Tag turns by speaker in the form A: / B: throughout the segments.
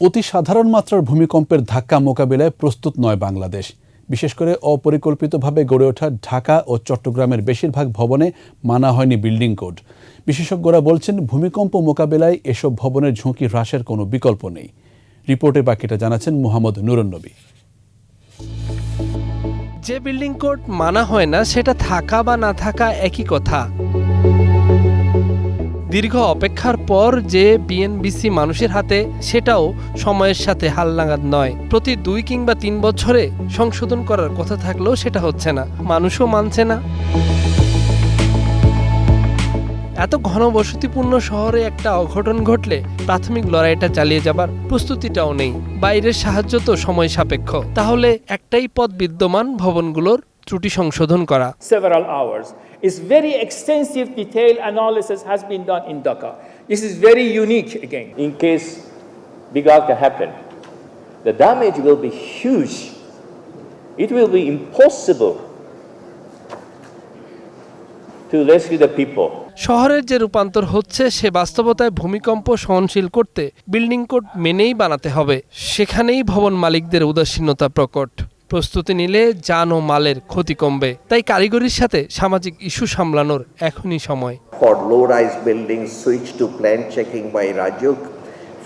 A: অতি সাধারণ মাত্রার ভূমিকম্পের ধাক্কা মোকাবিলায় প্রস্তুত নয় বাংলাদেশ। বিশেষ করে অপরিকল্পিতভাবে গড়ে ওঠা ঢাকা ও চট্টগ্রামের বেশিরভাগ ভবনে মানা হয়নি বিল্ডিং কোড। বিশেষজ্ঞরা বলছেন, ভূমিকম্প মোকাবেলায় এসব ভবনের ঝুঁকি হ্রাসের কোনো বিকল্প নেই। রিপোর্টে বাকিটা জানাচ্ছেন মোহাম্মদ নুরুন্নবী
B: যে বিল্ডিং কোড মানা হয় না, সেটা থাকা বা না থাকা একই কথা। দীর্ঘ অপেক্ষার পর যে বিএনবিসি মানুষের হাতে, সেটাও সময়ের সাথে হালনাগাদ নয়। প্রতি দুই কিংবা তিন বছরে সংশোধন করার কথা থাকলেও সেটা হচ্ছে না। মানুষও মানছে না। এত ঘনবসতিপূর্ণ শহরে একটা অঘটন ঘটলে প্রাথমিক লড়াইটা চালিয়ে যাবার প্রস্তুতিটাও নেই। বাইরের সাহায্য তো সময় সাপেক্ষ। তাহলে একটাই পথ বিদ্যমান ভবনগুলোর ত্রুটি সংশোধন করা।
C: Several hours is very extensive detail analysis has been done
D: in Dhaka this is very unique again in case huge it be impossible to rescue the people
B: শহরের যে রূপান্তর হচ্ছে সে বাস্তবতায় ভূমিকম্প সহনশীল করতে বিল্ডিং কোড মেনেই বানাতে হবে। সেখানেই ভবন মালিকদের উদাসীনতা প্রকট। প্রস্তুতি নিলে যান ও মালের ক্ষতি কমবে তাই কারিগরির সাথে সামাজিক ইস্যু সামলানোর এখনই সময়
E: For low-rise buildings, switch to plan checking by Rajuk.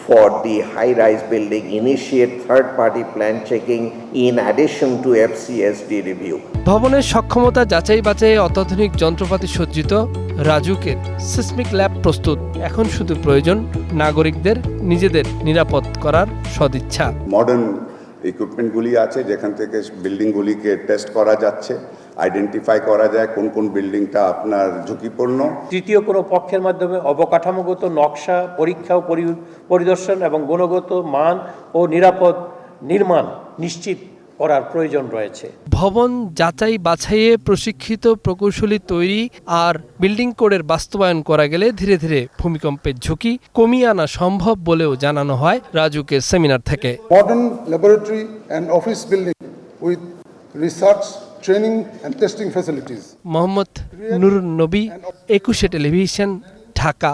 E: For the high-rise building, initiate third-party plan checking in addition to FCSD review.
B: ভবনের সক্ষমতা যাচাই বাছাই অত্যাধুনিক যন্ত্রপাতি সজ্জিত রাজুকের সিসমিক ল্যাব প্রস্তুত এখন শুধু প্রয়োজন নাগরিকদের নিজেদের নিরাপদ করার সদিচ্ছা
F: মডার্ন ইকুইপমেন্টগুলি আছে, যেখান থেকে বিল্ডিংগুলিকে টেস্ট করা যাচ্ছে আইডেন্টিফাই করা যায় কোন কোন বিল্ডিংটা আপনার ঝুঁকিপূর্ণ।
C: তৃতীয় কোনো পক্ষের মাধ্যমে অবকাঠামোগত নকশা, পরীক্ষা ও পরি- পরিদর্শন এবং গুণগত মান ও নিরাপদ নির্মাণ নিশ্চিত করার প্রয়োজন রয়েছে।
B: ভবন যাচাই বাছাইয়ে প্রশিক্ষিত প্রকৌশলী তৈরি আর বিল্ডিং কোডের বাস্তবায়ন করা গেলে ধীরে ধীরে ভূমিকম্পের ঝুঁকি কমিয়ে আনা সম্ভব বলেও জানানো হয় রাজুকের সেমিনার থেকে।
G: Modern laboratory and office building with research, training and testing facilities.
B: Mohammad Nurun Nabi একুশে টেলিভিশন ঢাকা।